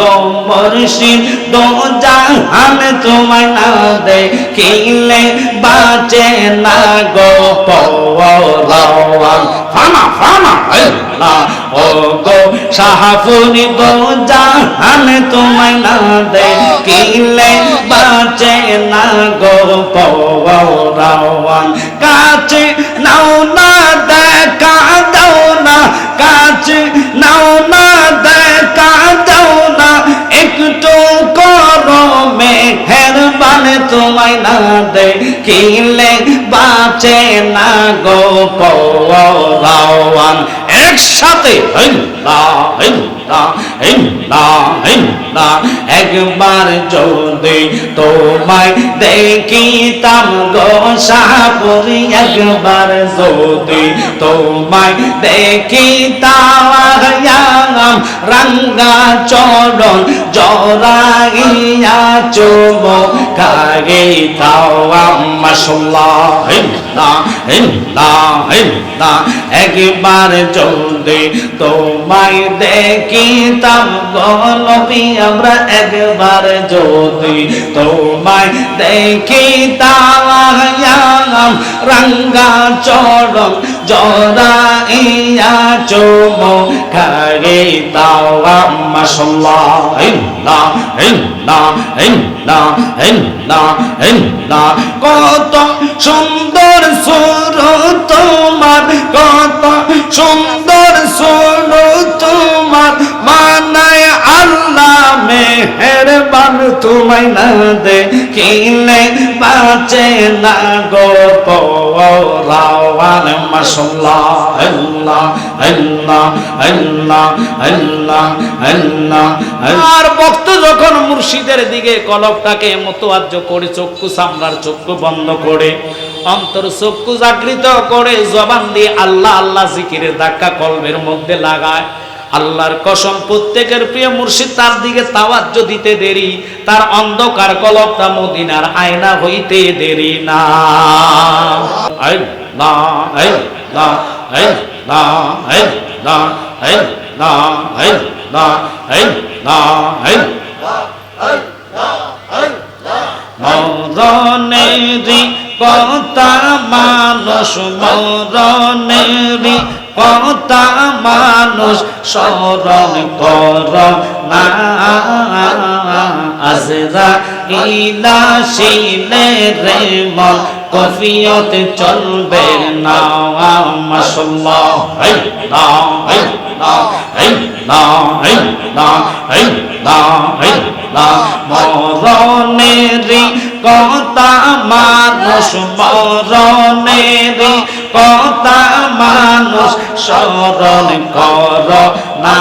গো মুর্শিদ দো জাহান না দেখিলে বাঁচে না গো পওয়ান ফানা ফানা ও গো শাহপুরি দো জাহান তোমায় না দেখিলে বাঁচে না গো কাছে নাও বাঁচে না গো পওয়ান একসাথে হিন্দা হিন্দা হিন্দা হিন্দা। একবার যদি তোমায় দেখিতাম গো শাহপুরি একবার যদি তোমায় দেখিতাম রঙ্গা চরণ জরাইয়া চুম কাগে হিন্দা একবার যদি তোমায় দেখিতাম গলপি আমরা একবার যদি তোমায় দেখিতাম রঙ্গা চরণ জরাইয়া চুম কাগে তাওয়া মাশাল্লাহ হিন্দা হিন্দা হিন্দা হিন্দা হিন্দা কত সুন্দর সুর তোমার, কত সুন্দর তোমায় না দে কিলে বাঁচে না গো আর ভক্ত যখন মুর্শিদের দিকে কলবটাকে মতোয়াজ্য করে, চক্ষু সামলার চক্ষু বন্ধ করে, অন্তর চক্ষু জাগৃত করে, জবান দিয়ে আল্লাহ আল্লাহ জিকিরের ধাক্কা কলবের মধ্যে লাগায় আল্লাহর কসম, প্রত্যেকের প্রিয় মুর্শিদ তার দিকে তাওয়াজ্য দিতে দেরি, তার অন্ধকার কলবটা মদিনার আয়না হইতে দেরি না। মরণেরি কথা মানুষ মরণেরি কথা মানুষ স্মরণ কর না। আজরা ইলা রে মন কফিয়ত চলবে না মাশাল্লাহ এই না এই না এই না এই না এই না এই না মরণেরি কথা মানুষ মরণেরি কথা মানুষ স্মরণ কর না।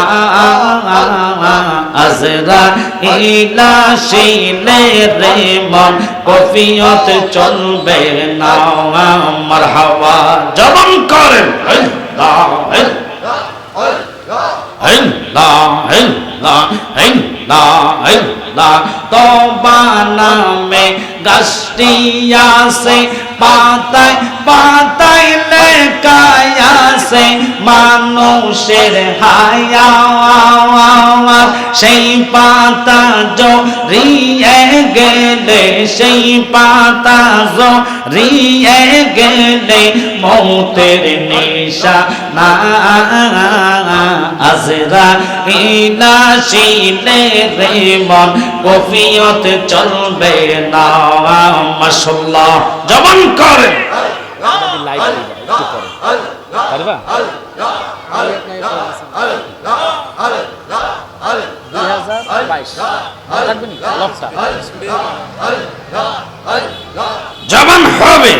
আজরা ইলা শিলে রে মন, কফিয়ত চলবে না। মারহাবা, জবন করেন। আল্লাহ আল্লাহ আল্লাহ আল্লাহ আল্লাহ মানুষের হায়া সেই পাতা জড়িয়ে গেলে সেই পাতা জড়িয়ে গেলে মৌতের নিশা না আজরা ইলা শিলে রে মন কফিয়ত চলবে না। মাশাল্লাহ জবান করে লাইভ একটু পরে। পারবা দুই হাজার বাইশ লাগবে নি? লকটা। জবান হবে।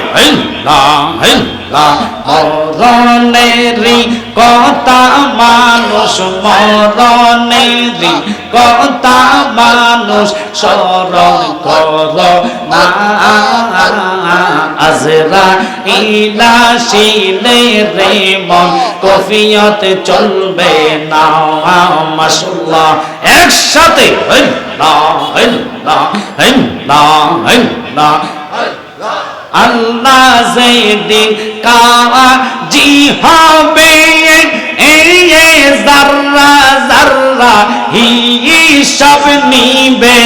মরণেরি কথা মানুষ মরণেরি কথা মানুষ স্মরণ কর না। আজরা ইলা শিলে রে মন কফিয়ত চলবে না। একসাথে আল্লাহ আল্লাহ আল্লাহ যেদিন কাজি হবে, এই জাররা জাররা হিস হিসাব নিবে।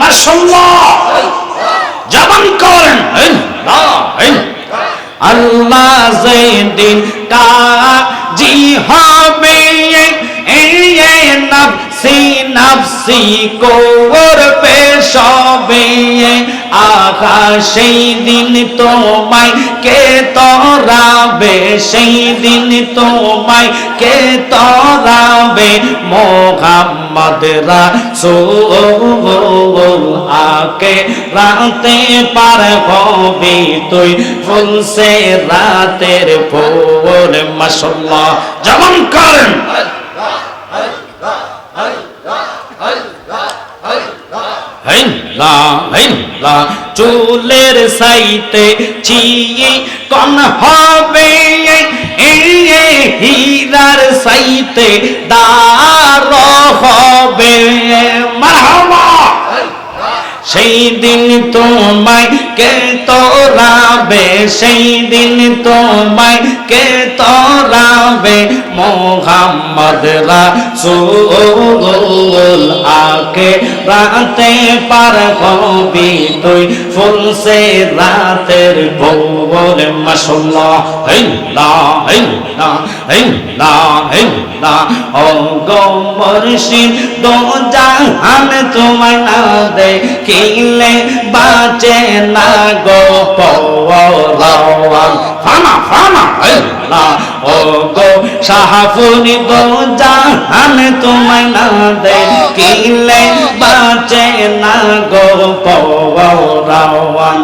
মাশাল্লাহ জবান করেন আল্লাহ যেদিন কাজী হবে নফসি করবে সবে আহা সেই দিন তোমায় কে তরাবে সেই দিন তোমায় কে তরাবে মোহাম্মদ আকে রাতে পার হবে তুই ফুলসে রাতের ফুল মাশাল্লাহ যেমন করেন চুলের সাইতে চিয়ে কন হবে হীরার সাইতে দার হবে। মারহাবা। সেই দিন তোমায় কে তোরাবে, সেই দিন তোমায় কে তোরাবে মোহাম্মদ রাসূল আকে রাতে পার হবি তুই ফুলসে রাতের ভোর। মাশাল্লাহ হিল্লা হিল্লা হিল্লা হিল্লা, ও গো মুর্শিদ দো জাহান তোমায় না দেখিলে বাঁচে না গো পওয়ান ফানা ফানা ও গো সাহাফুনি গো জাহান তোমায় না দেখিলে বাঁচে না গো পওয়ান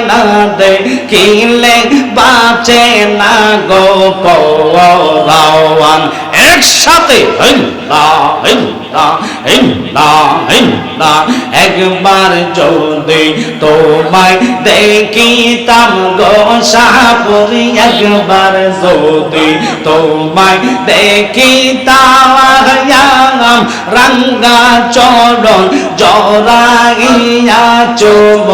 না দেখিলে বাঁচে না গো পলাওয়ান একসাথে হল্লা হল্লা একবার যদি তোমায় দেখিতাম গো শাহপুরি একবার যদি তোমায় দেখিতাম রঙ্গা চরণ জরাইয়া চুম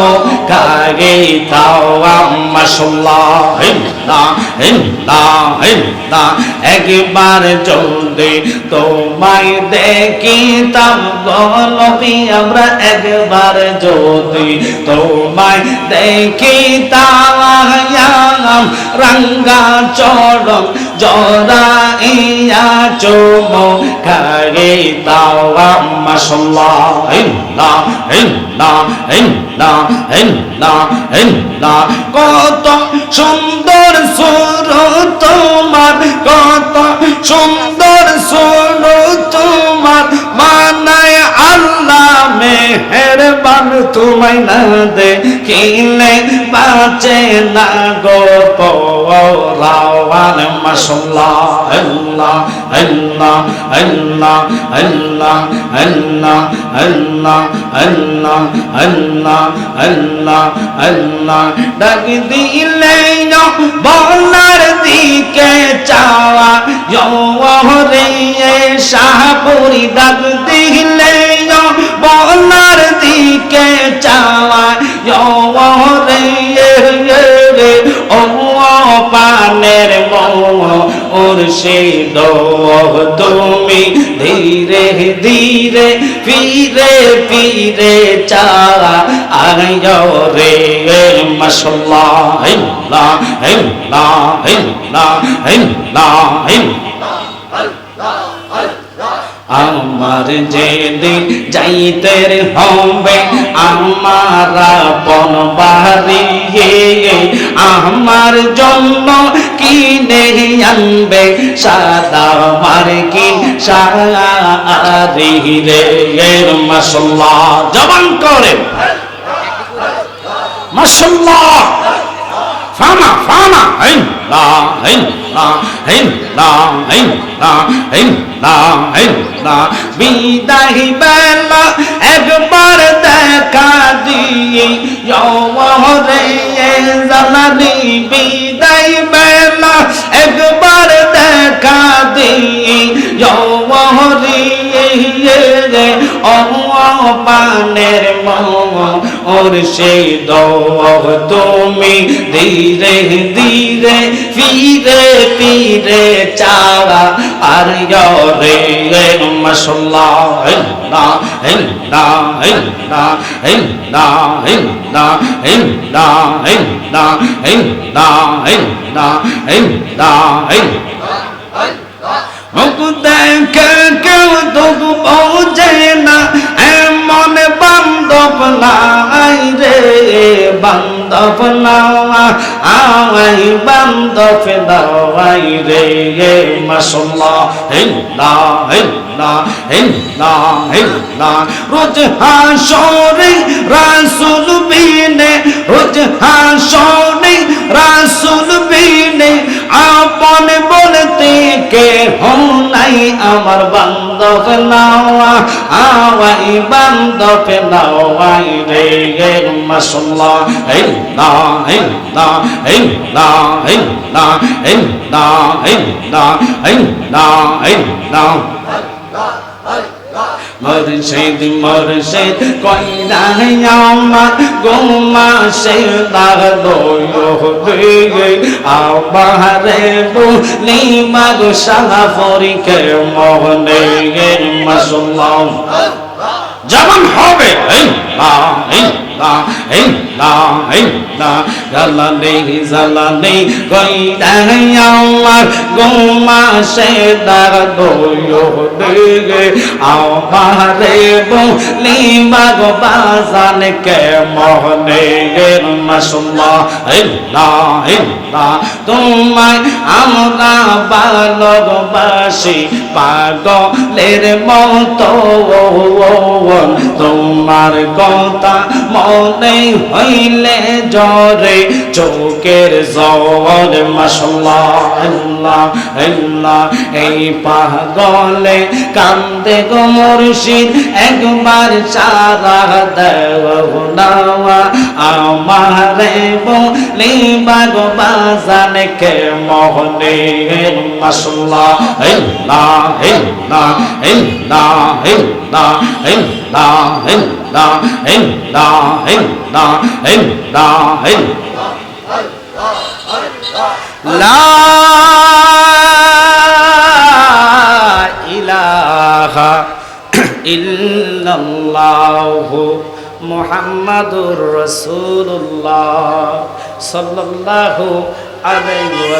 কাগে তাওয়াম মাশাল্লাহ হিন্দা হিন্দা হিন্দা একবার যদি তোমায় পেতাম গলবি আমরা একবার যদি তোমায় দেখিতাম রঙ্গা চরম জরাইয়া চোম খাগে তাওয়াম মাশাল্লাহ, ইল্লা ইল্লা ইল্লা ইল্লা ইল্লা, কত সুন্দর সুন্দর তোমায় না দে কিনে বাঁচে না গো পওয়ান মাশাল্লাহ আল্লাহ আল্লাহ আল্লাহ আল্লাহ আল্লাহ আল্লাহ আল্লাহ আল্লাহ আল্লাহ আল্লাহ ডাক দিলে বলার দিকে চাওয়া রে শাহপুরি ডাক দিলে বলার দিকে চাওয়া রে রে ও পানের সে তুমি ধীরে ধীরে ফিরে ফিরে চা আয় রে মশলা হিল্লা হিল্লা হিল্লা হিল্লা হিল্লা। আমার যেদিন যাইতে হবে, আমার আপন বাড়ি আমার জন্য কিনে আনবে সাদা মার্কিন সারি রে। মশলা জবান করে মশলা ফানা ফানা হেন লা বিদায় বেলা একবার দেখা দিয়ে রে জালানি বিদায় বেলা একবার দেখা দিয়ে রে ও পানের মৌ ওর সেই দোহ তুমি ধীরে ধীরে ফিরে ফিরে চারা আর রে মশলা হিন্দা হিন্দা হিন্দা হিন্দা হিন্দা হিন্দা হিন্দা হিন্দা হিন্দা হিন্দা হিন্দা মুখ দেখে কেউ দুঃখ বোঝে না এমন বান্ধব নাই রে বান্ধব না আই বান্ধব দাওয়াই রে মশলা হিন্দা হিন্দা হিন্দা হিন্দা রোজ হাসরে রাসুল বিনে রোজ হাসরে রাসুল বিনে বলতে কে নাই আমার বান্ধব নাওয়া আওয়াই বান্ধব নাওয়াই রে মশলা হিন্দা হিন্দা হিন্দা হিন্দা হিন্দা হিন্দা হিন্দা হিন্দা মুর্শিদ মুর্শিদ কইরা আমার গোমা সে দাদো রে আবারে বলি মাগো সালা ফরিকে মোহনে মাসুল্লাহ। যেমন হবে, এই না la hey la hey la jalale jalale goida yallar goma se dar doyo dege amare boli magobazan ke mohne masallah hey la hey la তোমায় আমরা ভালোবাসি পাগলের মতো তোমার কথা মনে হইলে জরে চোখের জল মাসাল্লাহ আল্লাহ আল্লাহ এই পাগলে কান্দে গো মুর্শিদ, একবার চারা দেও নাওয়া, আমারে বলি, বাগ বাজান কে মোহনে মাসাল্লাহ আল্লাহ আল্লাহ আল্লাহ আল্লাহ আল্লাহ আল্লাহ illallah illallah illallah illallah La ilaha illallah মুহাম্মাদুর রাসূলুল্লাহ সাল্লাল্লাহু আলাইহি